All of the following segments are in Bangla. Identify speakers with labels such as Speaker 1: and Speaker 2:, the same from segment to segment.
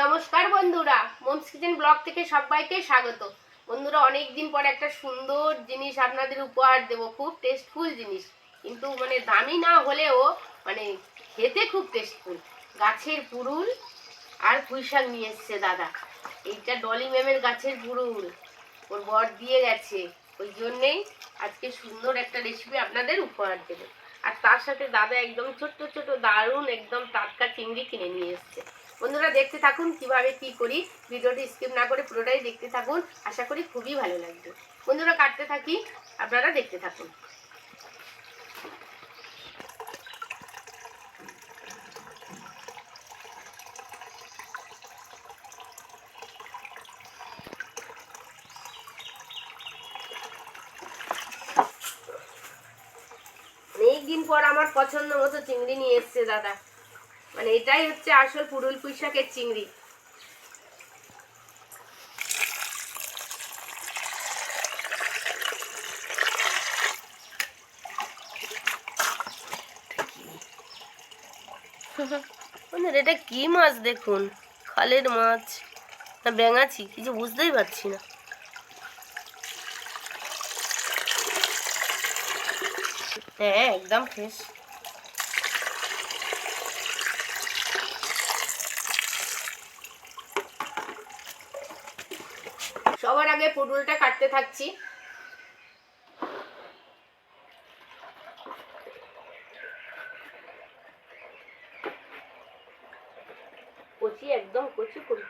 Speaker 1: নমস্কার বন্ধুরা মোমস কিচেন ব্লগ থেকে সবাইকে স্বাগত। বন্ধুরা অনেক দিন পর একটা সুন্দর জিনিস আপনাদের উপহার দেব, খুব টেস্টফুল জিনিস। কিন্তু মানে দামি না হলেও মানে খেতে খুব টেস্টফুল গাছের পুরুল আর পুঁই শাক নিয়ে এসছে দাদা। এইটা ডলি ম্যামের গাছের পুরুল। ওর বর দিয়ে গেছে। ওই জন্যেই আজকে সুন্দর একটা রেসিপি আপনাদের উপহার দেবো। আর তার সাথে দাদা একদম ছোট্ট ছোট দারুণ একদম টাটকা চিংড়ি কিনে নিয়ে এসছে। বন্ধুরা দেখতে থাকুন কীভাবে কি করি। ভিডিওটি স্কিপ না করে পুরোটাই দেখতে থাকুন। আশা করি খুবই ভালো লাগবে। বন্ধুরা কাটতে থাকি, আপনারা দেখতে থাকুন। দিন পর আমার পছন্দ মতো চিংড়ি নিয়ে এসছে দাদা। মানে এটাই হচ্ছে আসল পুরুল পুঁই শাকের চিংড়ি এটা কি মাছ দেখুন? খালের মাছ, না ব্যাঙাচি কিছু বুঝতেই পারছি না। হ্যাঁ একদম ফ্রেশ সবার আগে পুটুলটা কাটতে থাকছি। কচি একদম কচি করি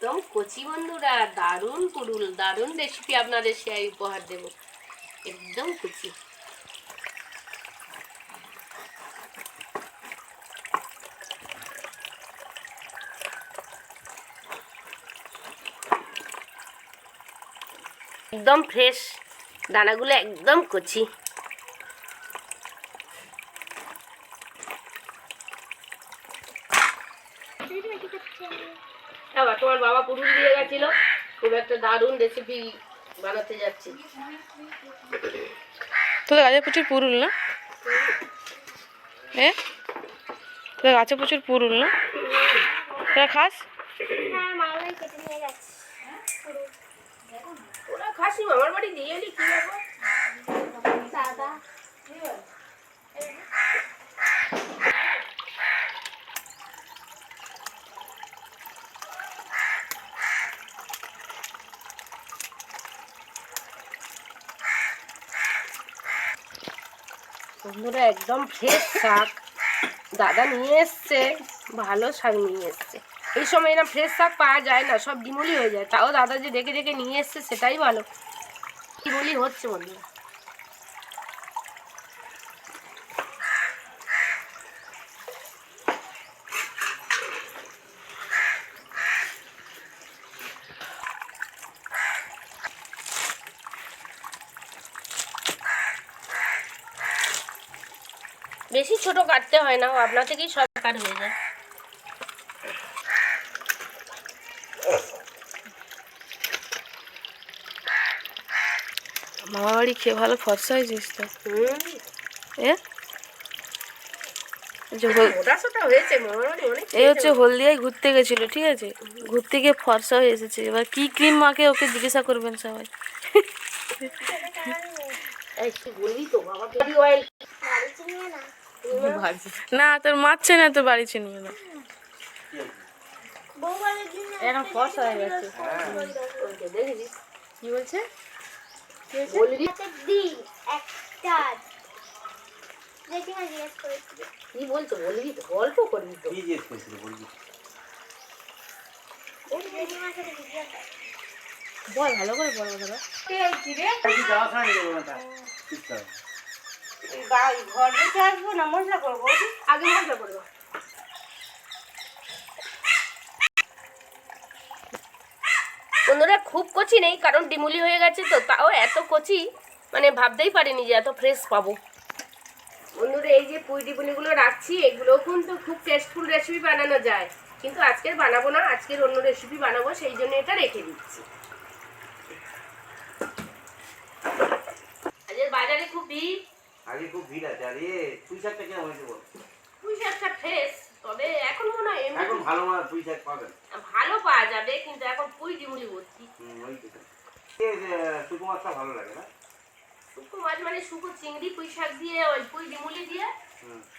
Speaker 1: একদম কচি বন্ধুরা, দারুণ পুরুল দারুণ রেসিপি আপনাদের শেয়ার উপহার দেব। একদম কচি। একদম ফ্রেশ দানাগুলো একদম কচি। বাবা তোমার বাবা পুরুল দিয়ে গেছিল। খুব একটা দারুণ রেসিপি বানাতে যাচ্ছি।
Speaker 2: তোদের গাছে প্রচুর পুরুল না? এ? তোদের গাছে প্রচুর পুরুল না? তোরা খাস?
Speaker 1: ওরা খাসি মামার বাড়ি দিয়ে এলি কি ব্যাপার? বন্ধুরা, একদম ফ্রেশ শাক। দাদা নিয়ে এসছে, ভালো শাক নিয়ে এসছে। এই সময় না ফ্রেশ শাক পাওয়া যায় না, সব ডিমলি হয়ে যায়। তাও দাদা যে ডেকে ডেকে নিয়ে এসছে, সেটাই ভালো। ডিমলি হচ্ছে বন্ধুরা? ছোট কাটতে হয় না ও আপনা থেকেই সব কাট হয়ে যায়।
Speaker 2: মামা বাড়ি খেয়ে ভালো ফর্সা হয়েছিস তো? এ? হচ্ছে হলদিয়ায় ঘুরতে গেছিল ঠিক আছে? ঘুরতে গিয়ে ফর্সা হয়ে এসেছে। এবার কি ক্রিম মাকে ওকে জিজ্ঞাসা করবেন সবাই।
Speaker 1: বলবি তো বাবা বেবি অয়েল
Speaker 2: না তোর মারছে না তোর বাড়ি চিনবে না।
Speaker 1: এরকম হয়ে গেছে। দেখেছিস
Speaker 2: কি বলছে?
Speaker 1: কি বলবি তো গল্প করবি তো।
Speaker 2: বল ভালো করে বল
Speaker 3: ঘর রেখে আসব না? মশলা করব
Speaker 1: আগে মজা করব বন্ধুরা খুব কচি নেই কারণ ডিমুলি হয়ে গেছে তো তাও এত কচি মানে ভাবতেই পারিনি যে এত ফ্রেশ পাবো। বন্ধুরা এই যে পুঁই ডিমুলিগুলো রাখছি এগুলো কিন্তু খুব টেস্টফুল রেসিপি বানানো যায়। কিন্তু আজকের বানাবো না আজকের অন্য রেসিপি বানাবো সেই জন্য এটা রেখে দিচ্ছি। আজকের বাজারে খুব ভিড়
Speaker 4: আগে খুব ভিড় আছে আরে পুঁই শাকটা কেমন হয়েছে বল?
Speaker 1: পুঁই শাকটা ফ্রেশ তবে এখন মনে হয় এমনি
Speaker 4: এখন ভালো মাছ পুঁই শাক পাবেন।
Speaker 1: ভালো পাওয়া যাবে কিন্তু এখন পুঁই ভর্তি।
Speaker 4: হুম ওই তো। এই শুকনো মাছটা ভালো লাগে না?
Speaker 1: শুকো মাছ মানে শুকো চিংড়ি পুঁই শাক দিয়ে ওই পুঁই ডিমুলি দিয়ে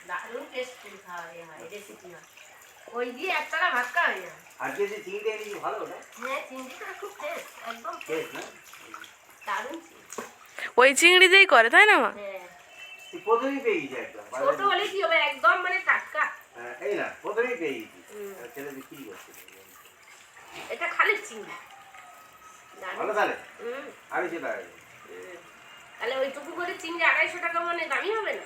Speaker 1: দারুণ টেস্টফুল খাওয়া হয় রেসিপি হয় ওই দিয়ে একতলা ভাত খাওয়া যায়
Speaker 4: আজকে যে চিংড়িটা এনেছি ভালো না
Speaker 1: হ্যাঁ চিংড়িটা খুব ফ্রেশ একদম
Speaker 4: বেশ না?
Speaker 1: দারুণ
Speaker 2: ওই চিংড়ি দিয়েই করে তাই না মা?
Speaker 1: হ্যাঁ।
Speaker 4: তুই প্রথমেই পেয়ে গেছি একদম
Speaker 1: ছোট হলে কি হবে? একদম মানে টাটকা।
Speaker 4: হ্যাঁ, এই না প্রথমেই পেয়ে গেছি। ছেলে বিক্রি করছে?
Speaker 1: এটা খালি চিংড়ি।
Speaker 4: ভালো তাহলে? আড়াইশো টাকা
Speaker 1: তাহলে ওইটুকু করে চিংড়ি আড়াইশো টাকা মানে দামি হবে না?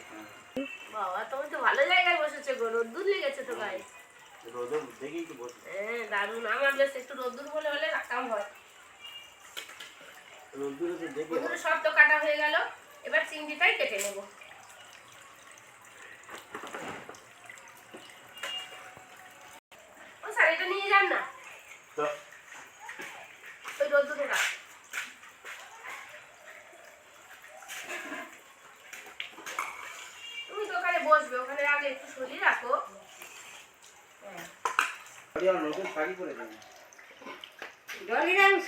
Speaker 1: বাবা তুমি তো ভালো জায়গায় বসেছো গো রোদ্দুর লেগেছে তো গায়ে
Speaker 4: রোদে দেখেই তো বসে
Speaker 1: হ্যাঁ দারুণ। আমার বেশ একটু রোদ্দুর হলে হলে কাম হয়।
Speaker 4: রোদ্দুরে তো দেখে
Speaker 1: সব তো কাটা হয়ে গেল। এবার চিংড়িটাই কেটে নেব। এটা নিয়ে যান না?
Speaker 4: তো?
Speaker 1: ওই রোদ্দুরে রাখ তুমি তো ওখানে বসবে ওখানে আগে একটু সরিয়ে রাখো। হ্যাঁ
Speaker 4: নতুন শাড়ি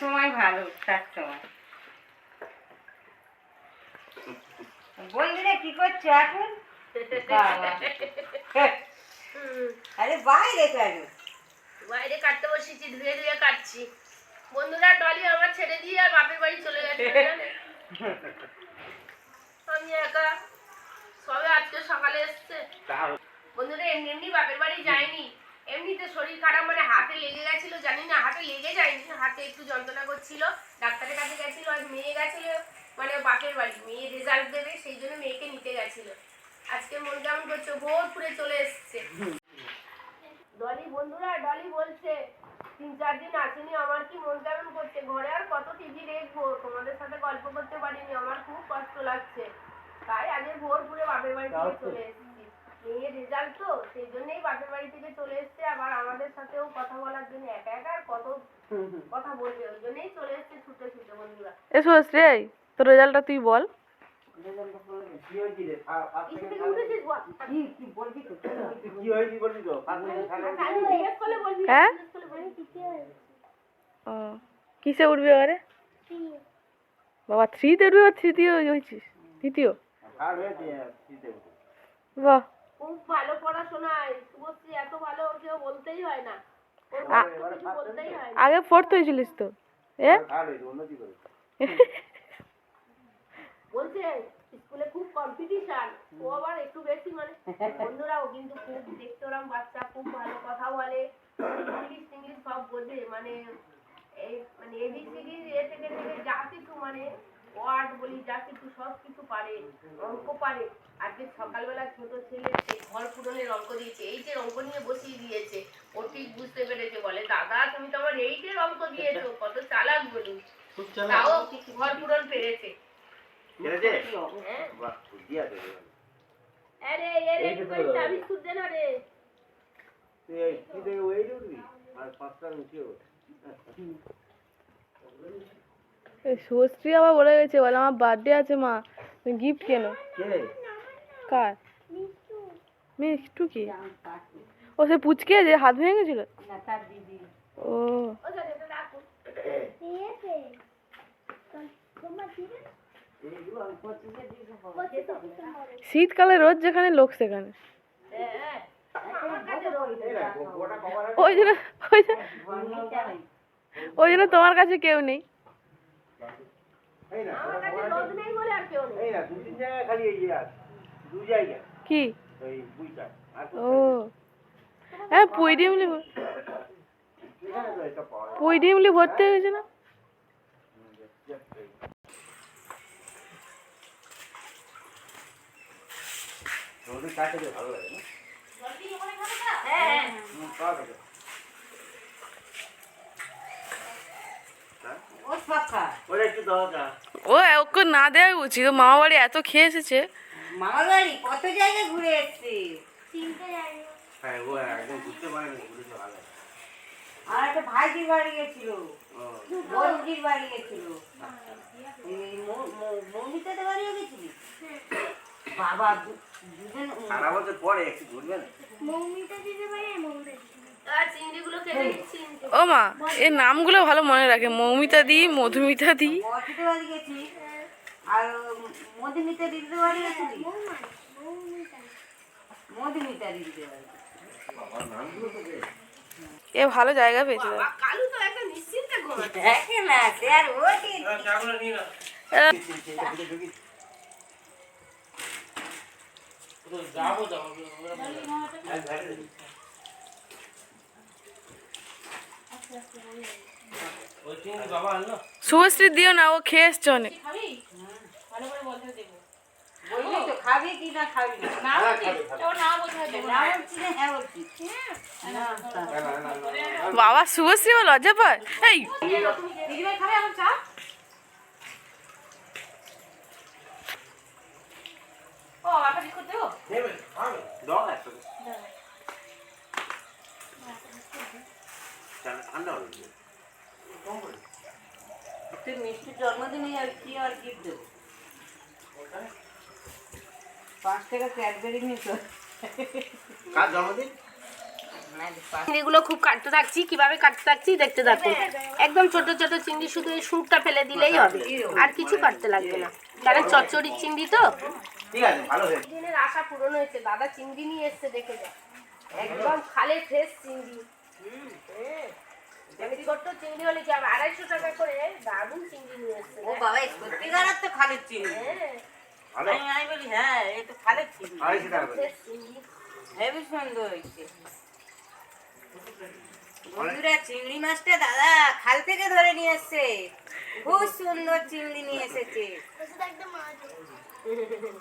Speaker 3: সময় ভালো তার সময়। বন্ধুরা কি করছ এখন? আরে বাইরে কেন?
Speaker 1: বাইরে কাটতে বসেছি, ধুয়ে ধুয়ে কাটছি। বন্ধুরা, ডলি আমার ছেড়ে দিয়ে আর বাপের বাড়ি চলে গেছে আমি একা। সবে আজকে সকালে এসছে। বন্ধুরা, এমনি এমনি বাপের বাড়ি যায়নি এমনিতে শরীর খারাপ মানে হাতে লেগে গেছিল, জানি না, হাতে লেগে যায়নি, হাতে একটু যন্ত্রণা করছিল। ডাক্তারের কাছে গেছিল আজ মেয়ে গেছিল মানে বাপের বাড়ি। মেয়ে রেজাল্ট দেবে, সেই জন্য মেয়েকে নিতে গেছিল। আজকে মন কেমন করছে? ভোরপুরে চলে এসছে। ডলি বন্ধুরা ডলি বলছে তিন চার দিন আসেনি আমার কি মন কেমন করছে? ঘরে আর কত টিভি দেখব? তোমাদের সাথে গল্প করতে পারিনি আমার খুব কষ্ট লাগছে। তাই আগে ভোরপুরে বাপের বাড়ি থেকে চলে এসেছি। মেয়ের রেজাল্ট তো সেই জন্যই বাপের বাড়ি থেকে চলে এসছে। আবার আমাদের সাথেও কথা বলার জন্য একা একা আর কত কথা বলবে? ওই জন্যই চলে এসছে ছুটে ছুটে বন্ধুরা।
Speaker 2: এসো শ্রেয় তোর রেজাল্টটা তুই বল। হ্যাঁ? ও কিসে উঠবি এবারে? বাবা থ্রিতে উঠবি বা তৃতীয় হয়েছিস? তৃতীয়? বাহ।
Speaker 1: খুব ভালো পড়াশোনায় শুভশ্রী এত ভালো কেউ হয় বলতেই হয় না।
Speaker 2: আগে ফোর্থ হয়েছিলিস তো? এ
Speaker 4: থার্ড হয়েছে উন্নতি করেছে
Speaker 1: বলছে স্কুলে খুব কম্পিটিশন ও আবার একটু বেশি মানে। বন্ধুরা ও কিন্তু খুব দেখতে ওরম বাচ্চা খুব ভালো কথা বলে। ইংলিশ ইংলিশ সব বোঝে মানে এই মানে এবিসিডি এ থেকে থেকে যা কিছু মানে ওয়ার্ড বলি যা কিছু সব কিছু পারে অঙ্ক পারে। আজকে সকালবেলা ছোট ছেলে সে ঘর পূরণের অঙ্ক দিয়েছে এই যে অঙ্ক নিয়ে বসিয়ে দিয়েছে। ও ঠিক বুঝতে পেরেছে বলে দাদা তুমি তো আমার এইটের অঙ্ক দিয়েছ কত চালাক বলি তাও ঘর পূরণ পেরেছে। হ্যাঁ?
Speaker 4: বাহ বুদ্ধি আছে রে।
Speaker 1: আরে এর একটু করে চাবি সুদ দে না রে।
Speaker 4: তুই এই কি থেকে ওয়েট উঠবি আর পাঁচটার উঠে ওঠ
Speaker 2: এই শুভশ্রী আবার বলে গেছে বলে আমার বার্থডে আছে মা গিফট কেন?
Speaker 4: কে?
Speaker 2: কার? মিষ্টু। কি? ও সে পুচকে যে হাত ভেঙে গেছিল? ও।
Speaker 1: ও
Speaker 2: শীতকালে রোজ যেখানে লোক, সেখানে। ওই জন্য ওই জন্য তোমার কাছে কেউ নেই। কি? ও। হ্যাঁ পুঁই ডিমলি ডিমলি ভর্তি হয়েছে না?
Speaker 4: নদীর কাছে দিয়ে ভালো লাগে না?
Speaker 1: হ্যাঁ।
Speaker 4: হ্যাঁ?
Speaker 3: ও
Speaker 2: ওকে না দেওয়া উচিত ও মামা বাড়ি এত খেয়ে এসেছে।
Speaker 3: মামার বাড়ি? কত জায়গায় ঘুরে এসছি?
Speaker 5: তিনটে
Speaker 4: হ্যাঁ ও একদম ঘুরতে পারে না ঘুরেছে ভালো।
Speaker 3: আর একটা ভাইজির বাড়ি গেছিল।
Speaker 4: ও।
Speaker 3: বাড়ি গেছিল। এই মৌ- মৌ- মৌমিতাদের বাড়িও গেছিলি? বাবা
Speaker 4: সারা বছর পরে একটু ঘুরবেন
Speaker 1: নিচ্ছি
Speaker 2: ও মা এর নামগুলো ভালো মনে রাখে। মৌমিতা দি মধুমিতা দি।
Speaker 3: আর মধুমিতা মধুমিতা বাড়ি
Speaker 2: এ ভালো জায়গা পেয়েছে।
Speaker 1: বাবা কালু তো একদম নিশ্চিন্তে
Speaker 3: দেখে না সে আর ওটি
Speaker 2: শুভশ্রী দিও না ও খেয়ে এসছে অনেক
Speaker 3: বললি তো খাবি কি না খাবি না না বলছি না বলছি
Speaker 2: বাবা শুভশ্রী ও লজ্জা পায় এই
Speaker 4: দাও একটা ঠান্ডা হলো
Speaker 3: তুই মিষ্টির জন্মদিনে আর কি আর গিফট দেবো? পাঁচ টাকা ক্যাডবেরি নিত
Speaker 4: কার জন্মদিন?
Speaker 1: চিংড়িগুলো খুব কাটতে থাকছি কীভাবে কাটতে থাকছি দেখতে থাকুন একদম ছোট ছোট চিংড়ি শুধু এই সুরটা ফেলে দিলেই হবে। আর কিছু কাটতে লাগবে না। কারণ চচ্চড়ি চিংড়ি তো?
Speaker 4: ঠিক আছে ভালো হয়েছে।
Speaker 1: দিনের আশা পূরণ হয়েছে। দাদা চিংড়ি নিয়ে এসছে দেখে যা একদম খালে ফ্রেশ চিংড়ি। হ্যাঁ। ছোট্ট চিংড়ি হলে কি আমি আড়াইশো টাকা করে দারুণ চিংড়ি নিয়ে এসছে
Speaker 3: ও বাবা এই সত্যিকার তো খালের চিনি
Speaker 1: হ্যাঁ।
Speaker 3: আমি আমি বলি হ্যাঁ এই তো খালের চিনি
Speaker 4: আড়াইশো টাকা করে।
Speaker 1: ফ্রেশ
Speaker 3: সুন্দর হয়েছে। বন্ধুরা চিংড়ি মাছটা দাদা খাল থেকে ধরে নিয়ে এসছে। খুব সুন্দর চিংড়ি নিয়ে এসেছে।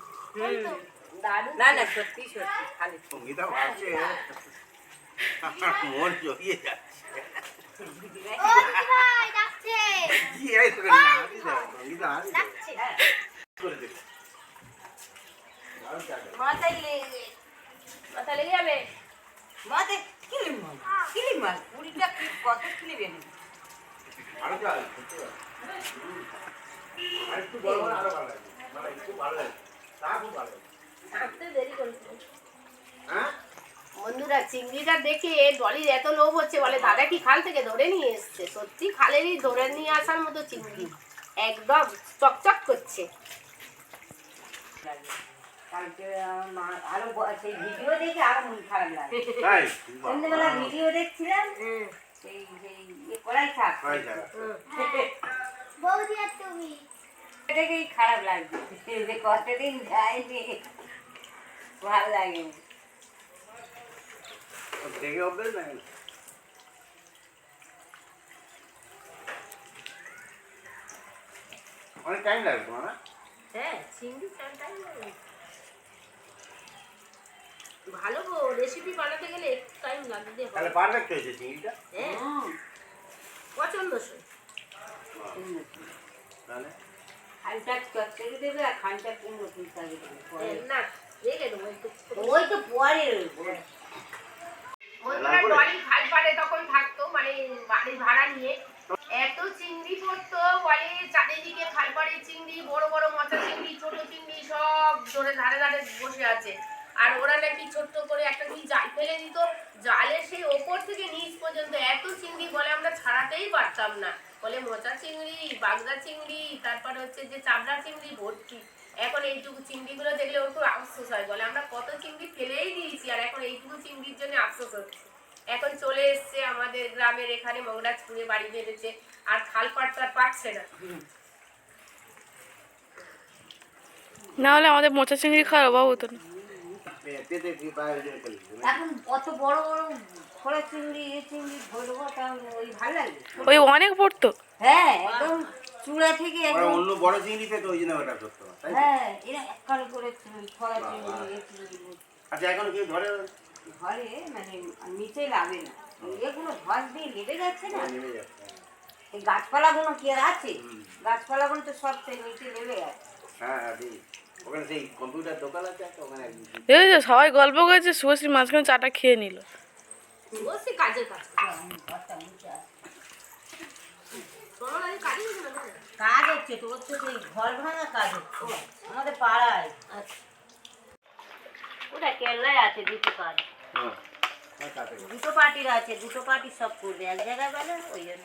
Speaker 3: না না সত্যি সত্যি চিংড়ি
Speaker 4: সঙ্গীতা ভাবছে মন জড়িয়ে যাচ্ছে।
Speaker 5: ও দিদি ভাই ডাকছে
Speaker 4: কি এই তোকে নাড়ি দাও সঙ্গীতা হাসি দাও।
Speaker 5: ডাকছে
Speaker 4: করে দেবে। দারুণ চাকরি।
Speaker 3: মাথায় লেগে
Speaker 1: মাথা লেগে যাবে?
Speaker 3: মাথায় কিলিম মাছ কিলিম কুড়িটা কি কত কিলি বেনে
Speaker 4: আরও। আর একটু বড় আরও ভালো লাগে। মানে একটু ভালো লাগে। হ্যাঁ?
Speaker 1: বন্ধুরা চিংড়িটা দেখে ডলির এত লোভ হচ্ছে বলে দাদা কি খাল থেকে ধরে নিয়ে এসছে? সত্যি খালেরই ধরে নিয়ে আসার মতো চিংড়ি। একদম চকচক করছে।
Speaker 3: কালকে আরও সেই ভিডিও দেখে আরও মন খারাপ লাগে। সন্ধ্যেবেলা ভিডিও দেখছিলাম সেই সেই কড়াই শাক
Speaker 4: কড়াই শাক।
Speaker 5: বৌদি আর তুমি?
Speaker 3: দেখেই খারাপ লাগছে। যে কতদিন যায়নি। ভালো লাগে
Speaker 4: দেখে অভ্যেস না অনেক টাইম লাগবে তোমার
Speaker 1: হ্যাঁ চিংড়ি টাইম লাগে ভালো গো রেসিপি বানাতে গেলে একটু টাইম লাগবে
Speaker 4: তাহলে পারফেক্ট হয়েছে চিংড়িটা।
Speaker 1: হ্যাঁ পছন্দসই।
Speaker 4: তাহলে?
Speaker 3: খানটা চচ্চড়ি দেবে আর খানটা কুমড়ো ফুল শাকে
Speaker 1: না রেখে দেবো
Speaker 3: ওই তো পরে
Speaker 1: বন্ধুরা ডলি খাল পাড়ে তখন থাকতো মানে বাড়ি ভাড়া নিয়ে। এত চিংড়ি পড়তো বলে চারিদিকে খাল পাড়ে চিংড়ি বড় বড় মাথা চিংড়ি ছোট চিংড়ি সব ধরে ধারে ধারে বসে আছে। আর ওরা নাকি ছোট্ট করে একটা কি জাল ফেলে দিত? জালের সেই ওপর থেকে নিচ পর্যন্ত এত চিংড়ি বলে আমরা ছাড়াতেই পারতাম না। বলে মোচা চিংড়ি বাগদা চিংড়ি তারপরে হচ্ছে যে চাবড়া চিংড়ি ভর্তি। এখন এইটুকু চিংড়িগুলো দেখলে ওর খুব আফসোস হয় বলে আমরা কত চিংড়ি ফেলেই দিয়েছি আর এখন এইটুকু চিংড়ির জন্য আফসোস হচ্ছে। এখন চলে এসছে আমাদের গ্রামের এখানে মংরাজপুরে বাড়ি বেঁধেছে আর খাল পাট তো আর পাচ্ছে না।
Speaker 2: না হলে আমাদের মোচা চিংড়ি খাওয়ার অভাব হতো না।
Speaker 3: এখন কত বড় বড় খোলা চিংড়ি এ চিংড়ি ধরবো তাহলে ওই ভালো লাগে।
Speaker 2: ওই অনেক পড়তো।
Speaker 3: হ্যাঁ একদম চূড়া থেকে একদম
Speaker 4: অন্য বড় চিংড়ি পেতো ওই জন্য ওটা করতো?
Speaker 3: হ্যাঁ এরা একখানে করে চিংড়ি, খোলা চিংড়ি এ চিংড়ি
Speaker 4: আচ্ছা এখন কেউ ধরে?
Speaker 3: ঘরে মানে নিচে লাগে না। এগুলো ধস দিয়ে যাচ্ছে না।
Speaker 4: নেমে যাচ্ছে
Speaker 3: এই গাছপালাগুলো কি আর আছে? গাছপালাগুলো তো সব সেই নিচে যাচ্ছে।
Speaker 4: হ্যাঁ হ্যাঁ ওখানে সেই কম্পিউটার দোকান আছে একটা ওখানে
Speaker 2: সবাই গল্প করেছে শুভশ্রী মাঝখানে চাটা খেয়ে নিল।
Speaker 1: বসে কাজের কাজ হচ্ছে না?
Speaker 3: তো সেই ঘর ভাঙা কাজ হচ্ছে। আমাদের পাড়ায়। ওটা কেরলায় আছে দুটো কাজ
Speaker 4: হ্যাঁ হ্যাঁ।
Speaker 3: দুটো পার্টির আছে দুটো পার্টি সব করবে। এক জায়গায় গেলে ওই জন্য।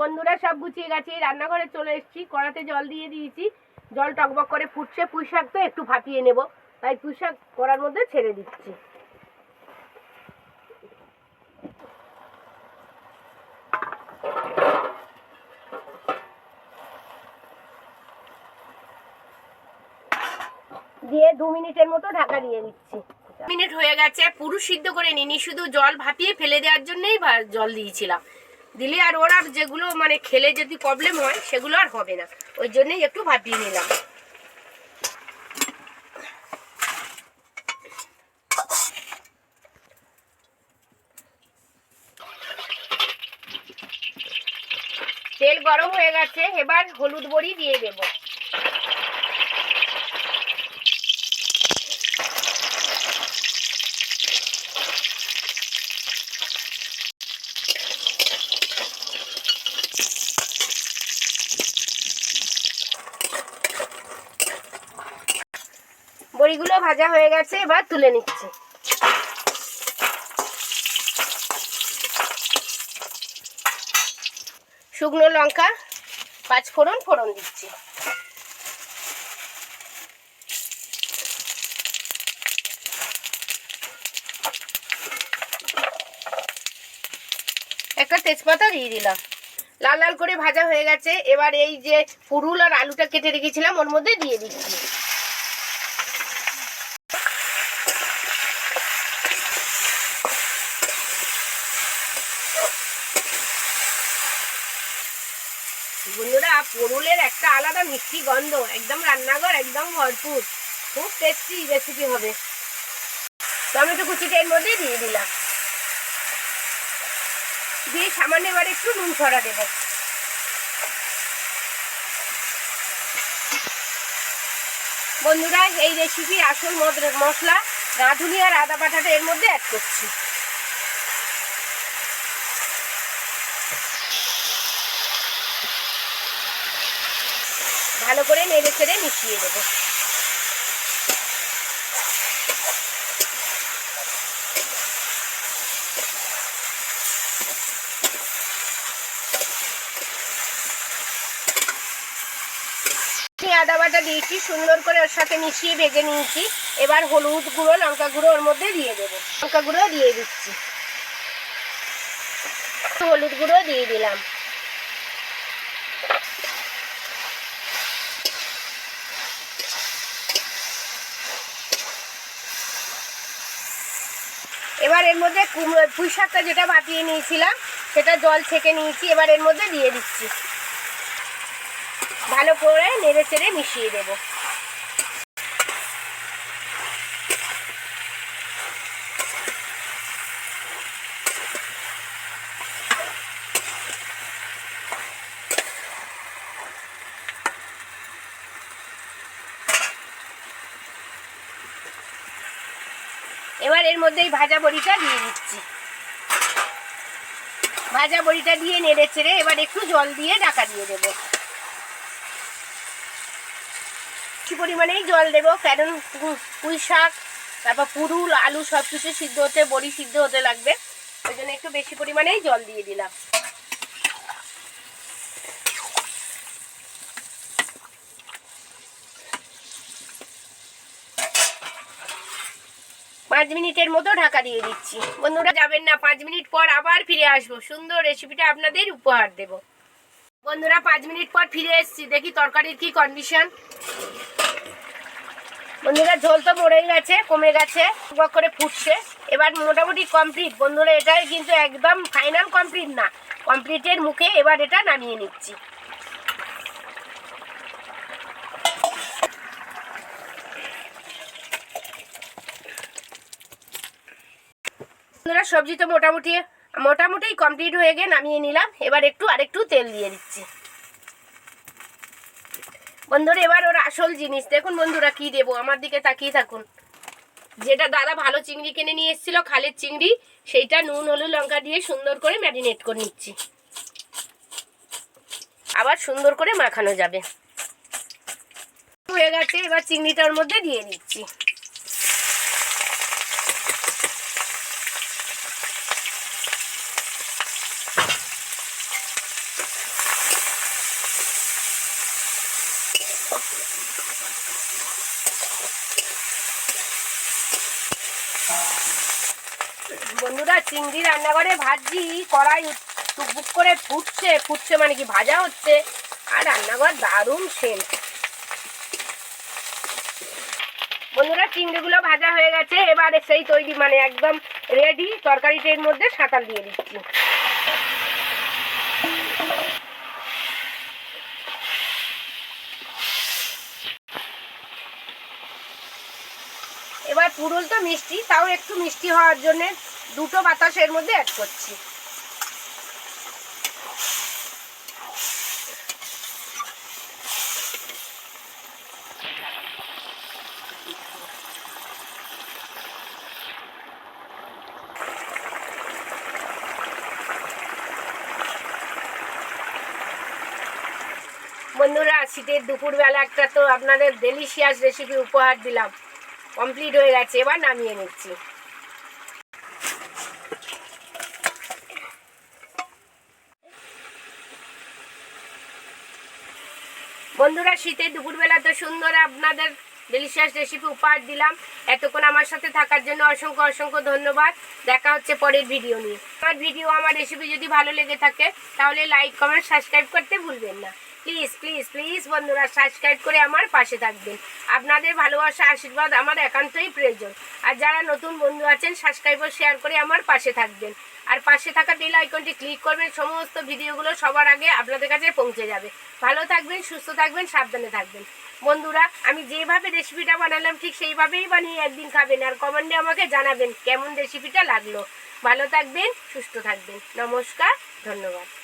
Speaker 1: বন্ধুরা সব গুছিয়ে গেছে রান্নাঘরে চলে এসেছি, কড়াতে জল দিয়ে দিয়েছি, জল টকবক করে ফুটছে, পুঁই শাক তো একটু ভাপিয়ে নেব, তাই পুঁই শাক কড়ার মধ্যে ছেড়ে দিচ্ছি। দিয়ে দু মিনিটের মতো ঢাকা দিয়ে দিচ্ছি। মিনিট হয়ে গেছে, পুরো সিদ্ধ করে নিনি শুধু জল ভাপিয়ে ফেলে দেওয়ার জন্যই জল দিয়েছিলাম। দিলে আর ওরা যেগুলো মানে খেলে যদি প্রবলেম হয়, সেগুলো আর হবে না। ওই জন্যই একটু ভাবিয়ে নিলাম। তেল গরম হয়ে গেছে, এবার হলুদ বড়ি দিয়ে দেবো। বড়িগুলো ভাজা হয়ে গেছে, এবার তুলে নিচ্ছি। শুকনো লঙ্কা, পাঁচ ফোড়ন ফোড়ন দিচ্ছি। একটা তেজপাতা দিয়ে দিলাম। লাল লাল করে ভাজা হয়ে গেছে। এবার এই যে পুরুল আর আলুটা কেটে রেখেছিলাম, ওর মধ্যে দিয়ে দিচ্ছি বন্ধুরা পরুলের একটা আলাদা মিষ্টি গন্ধ, একদম রান্নাঘর, একদম ভরপুর। খুব টেস্টি রেসিপি হবে। টমেটো কুচিটা এর মধ্যে দিয়ে দিলাম। দিয়ে সামান্য এবার একটু নুন ছড়া দেবো। বন্ধুরা, এই রেসিপির আসল মশলা রাঁধুনি আর আদা বাটাটা এর মধ্যে অ্যাড করছি। ভালো করে নেড়ে চেড়ে মিশিয়ে দেবো। আদা বাটা দিয়েছি, সুন্দর করে ওর সাথে মিশিয়ে ভেজে নিয়েছি। এবার হলুদ গুঁড়ো, লঙ্কা গুঁড়ো ওর মধ্যে দিয়ে দেবো। লঙ্কা গুঁড়ো দিয়ে দিচ্ছি। হলুদ গুঁড়ো দিয়ে দিলাম। এবার এর মধ্যে কুমড়ো পুঁই শাকটা যেটা বাতিয়ে নিয়েছিলাম, সেটা জল ছেঁকে নিয়েছি, এবার এর মধ্যে দিয়ে দিচ্ছি। ভালো করে নেড়ে চেড়ে মিশিয়ে দেবো। এবার এর মধ্যে এই ভাজা বড়িটা দিয়ে দিচ্ছি। ভাজা বড়িটা দিয়ে নেড়ে ছেড়ে এবার একটু জল দিয়ে ঢাকা দিয়ে দেব। কিছু পরিমাণেই জল দেব, কারণ পুঁই শাক, তারপর পুরুল, আলু সব কিছু সিদ্ধ হতে, বড়ি সিদ্ধ হতে লাগবে। ওই জন্য একটু বেশি পরিমাণেই জল দিয়ে দিলাম। পাঁচ মিনিটের মতো ঢাকা দিয়ে দিচ্ছি। বন্ধুরা, যাবেন না, পাঁচ মিনিট পর আবার ফিরে আসব। সুন্দর রেসিপিটা আপনাদের উপহার দেব। বন্ধুরা, পাঁচ মিনিট পর ফিরে এসেছি। দেখি তরকারির কি কন্ডিশন বন্ধুরা, ঝোল তো মরেই গেছে, কমে গেছে করে ফুটছে। এবার মোটামুটি কমপ্লিট বন্ধুরা, এটাই কিন্তু একদম ফাইনাল কমপ্লিট না। কমপ্লিটের মুখে এবার এটা নামিয়ে নিচ্ছি। বন্ধুরা সবজি তো মোটামুটি মোটামুটি কমপ্লিট হয়ে গিয়ে নামিয়ে নিলাম। এবার একটু আরেকটু তেল দিয়ে দিচ্ছি। বন্ধুরা, এবার ওর আসল জিনিস। দেখুন বন্ধুরা, কি দেবো? আমার দিকে তাকিয়ে থাকুন। যেটা দাদা ভালো চিংড়ি কিনে নিয়ে এসেছিল, খালের চিংড়ি, সেইটা নুন, হলুদ, লঙ্কা দিয়ে সুন্দর করে ম্যারিনেট করে নিচ্ছি। আবার সুন্দর করে মাখানো যাবে। হয়ে গেছে, এবার চিংড়িটার মধ্যে দিয়ে দিচ্ছি বন্ধুরা চিংড়ি রান্নাঘরে ভাজি, কড়াই টুকবুক করে ফুটছে ফুটছে মানে কি ভাজা হচ্ছে, আর রান্নাঘর দারুণ সেন বন্ধুরা, চিংড়িগুলো ভাজা হয়ে গেছে, এবার সেই তৈরি মানে একদম রেডি তরকারিটা এর মধ্যে সাঁতার দিয়ে দিচ্ছি। পুরুল তো মিষ্টি, তাও একটু মিষ্টি হওয়ার জন্য দুটো বাতাস এর মধ্যে অ্যাড করছি। বন্ধুরা, শীতের দুপুরবেলা একটা তো আপনাদের ডেলিশিয়াস রেসিপি উপহার দিলাম। কমপ্লিট হয়ে গেছে, এবার নামিয়ে নিচ্ছি। বন্ধুরা, শীতের দুপুরবেলা তো সুন্দর আপনাদের ডেলিশিয়াস রেসিপি উপহার দিলাম। এতক্ষণ আমার সাথে থাকার জন্য অসংখ্য অসংখ্য ধন্যবাদ। দেখা হচ্ছে পরের ভিডিও নিয়ে। আমার ভিডিও আমার রেসিপি যদি ভালো লেগে থাকে, তাহলে লাইক কমেন্ট সাবস্ক্রাইব করতে ভুলবেন না। প্লিজ প্লিজ প্লিজ বন্ধুরা সাবস্ক্রাইব করে আমার পাশে থাকবেন। আপনাদের ভালোবাসা, আশীর্বাদ আমার একান্তই প্রয়োজন। আর যারা নতুন বন্ধু আছেন সাবস্ক্রাইব শেয়ার করে আমার পাশে থাকবেন। আর পাশে থাকা বেল আইকনটি ক্লিক করবেন, সমস্ত ভিডিওগুলো সবার আগে আপনাদের কাছে পৌঁছে যাবে। ভালো থাকবেন, সুস্থ থাকবেন, সাবধানে থাকবেন। বন্ধুরা, আমি যেভাবে রেসিপিটা বানালাম, ঠিক সেইভাবেই বানিয়ে একদিন খাবেন। আর কমেন্টে আমাকে জানাবেন কেমন রেসিপিটা লাগল। ভালো থাকবেন, সুস্থ থাকবেন। নমস্কার, ধন্যবাদ।